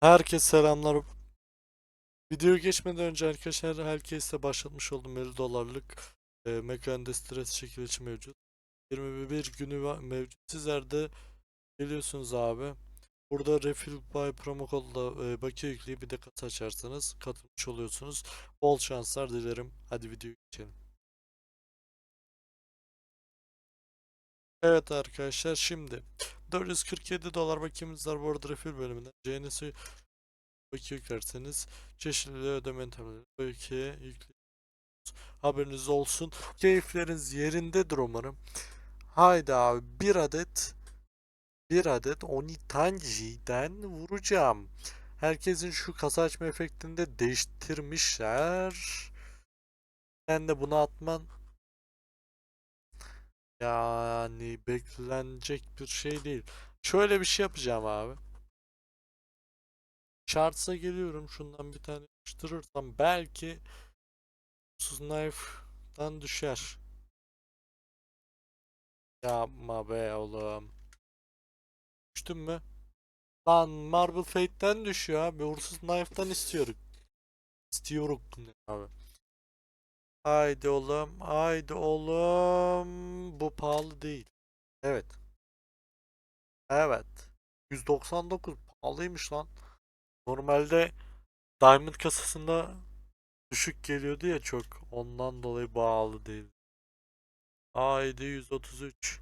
Herkese selamlar. Videoya geçmeden önce arkadaşlar herkese başlatmış olduğum 50 dolarlık e, Mekanda stres çekilişi mevcut. 21 günü mevcut. Sizler de geliyorsunuz abi. Burada Refill by promo kodla e, bakiye yükleyip bir de kasa açarsanız katılmış oluyorsunuz. Bol şanslar dilerim. Hadi videoya geçelim. Evet arkadaşlar şimdi 447 dolar bakiyemiz var bu arada refill bölümünden. CNS'i bakiye yüklerseniz çeşitli ödeme yöntemleri bakiye yükle haberiniz olsun. Keyifleriniz yerindedir umarım. Haydi abi bir adet bir adet Onitanji'den vuracağım. Herkesin şu kasa açma efektini de değiştirmişler. Ben de bunu atman yani beklenecek bir şey değil. Şöyle bir şey yapacağım abi. Charts'a geliyorum. Şundan bir tane yapıştırırsam belki Knife'dan düşer. Yapma be oğlum. Düştün mü? Lan Marble Fate'den düşüyor abi. Uğursuz Knife'dan istiyoruz. İstiyoruz abi. Haydi oğlum. Haydi oğlum. Bu pahalı değil. Evet. Evet. 199 pahalıymış lan. Normalde Diamond kasasında düşük geliyordu ya çok. Ondan dolayı pahalı değil. Haydi 133.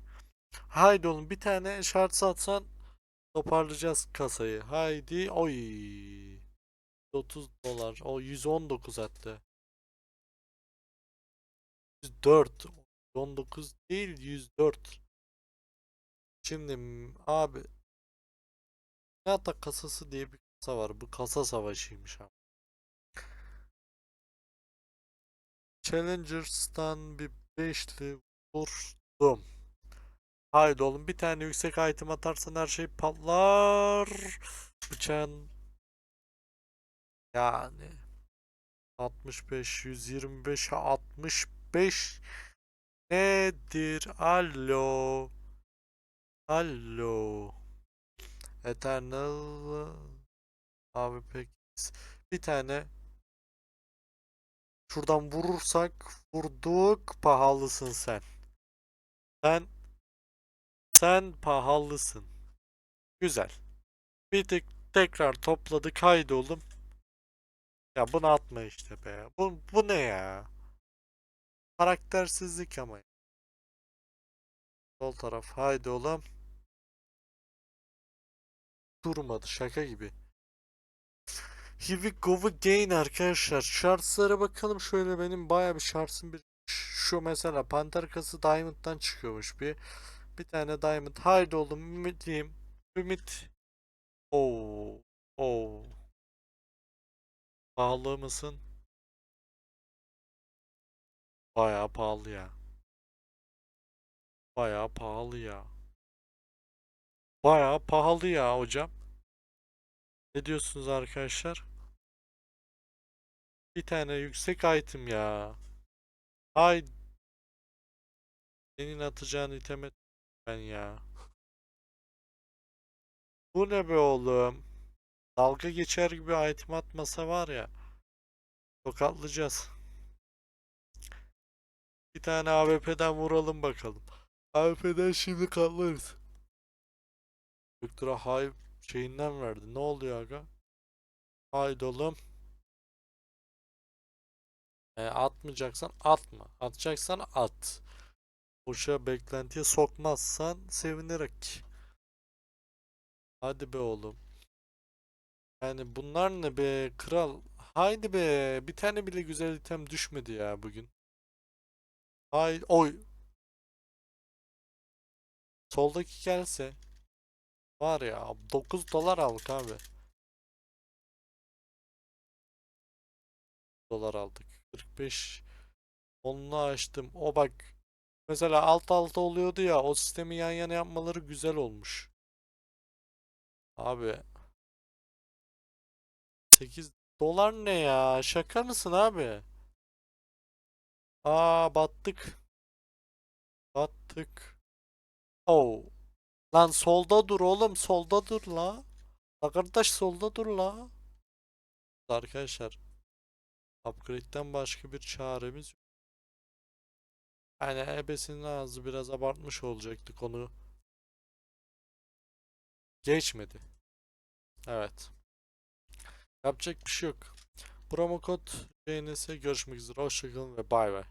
Haydi oğlum bir tane şart satsan toparlayacağız kasayı. Haydi. Oy. 30 dolar. O 119 hatta. 104. 119 değil 104. Şimdi abi Yata kasası diye bir kasa var. Bu kasa savaşıymış abi. Challengers'tan bir beşli vurdum. Haydi oğlum bir tane yüksek item atarsan her şey patlar. Bıçağın yani 65 125 65 nedir? Alo. Alo. Eternal abi pek bir tane şuradan vurursak vurduk pahalısın sen. Sen sen pahalısın. Güzel. Bir tek tekrar topladık haydi oğlum. Ya bunu atma işte be. Bu, bu ne ya? Karaktersizlik ama. Sol taraf haydi oğlum. Durmadı şaka gibi. Here we go again arkadaşlar. Charts'lara bakalım şöyle benim baya bir charts'ım bir şu mesela Panter kası Diamond'dan çıkıyormuş bir. Bir tane Diamond. Haydi oğlum ümitliyim. Ümit. Oo. Oo. Pahalı mısın? Baya pahalı ya. Baya pahalı ya. Baya pahalı ya hocam. Ne diyorsunuz arkadaşlar? Bir tane yüksek item ya. Hay senin atacağın iteme ben ya. Bu ne be oğlum? Dalga geçer gibi item atmasa var ya. Tokatlayacağız. Bir tane AWP'den vuralım bakalım. AWP'den şimdi katlarız. Doktora hay şeyinden verdi. Ne oluyor aga? Haydi oğlum. E, atmayacaksan atma. Atacaksan at. Boşa beklentiye sokmazsan sevinerek. Hadi be oğlum. Yani bunlar ne be kral. Haydi be. Bir tane bile güzel item düşmedi ya bugün. Hay oy. Soldaki gelse. Var ya 9 dolar aldık abi. Dolar aldık. 45 onlu açtım. O bak mesela alt alta oluyordu ya o sistemi yan yana yapmaları güzel olmuş. Abi 8 dolar ne ya? Şaka mısın abi? Aa battık. Battık. Oh. Lan solda dur oğlum solda dur la. La kardeş solda dur la. Arkadaşlar. Upgrade'den başka bir çaremiz yok. Yani ebesinin ağzı biraz abartmış olacaktı konu. Geçmedi. Evet. Yapacak bir şey yok. Promo kod JNS görüşmek üzere. Hoşçakalın ve bay bay.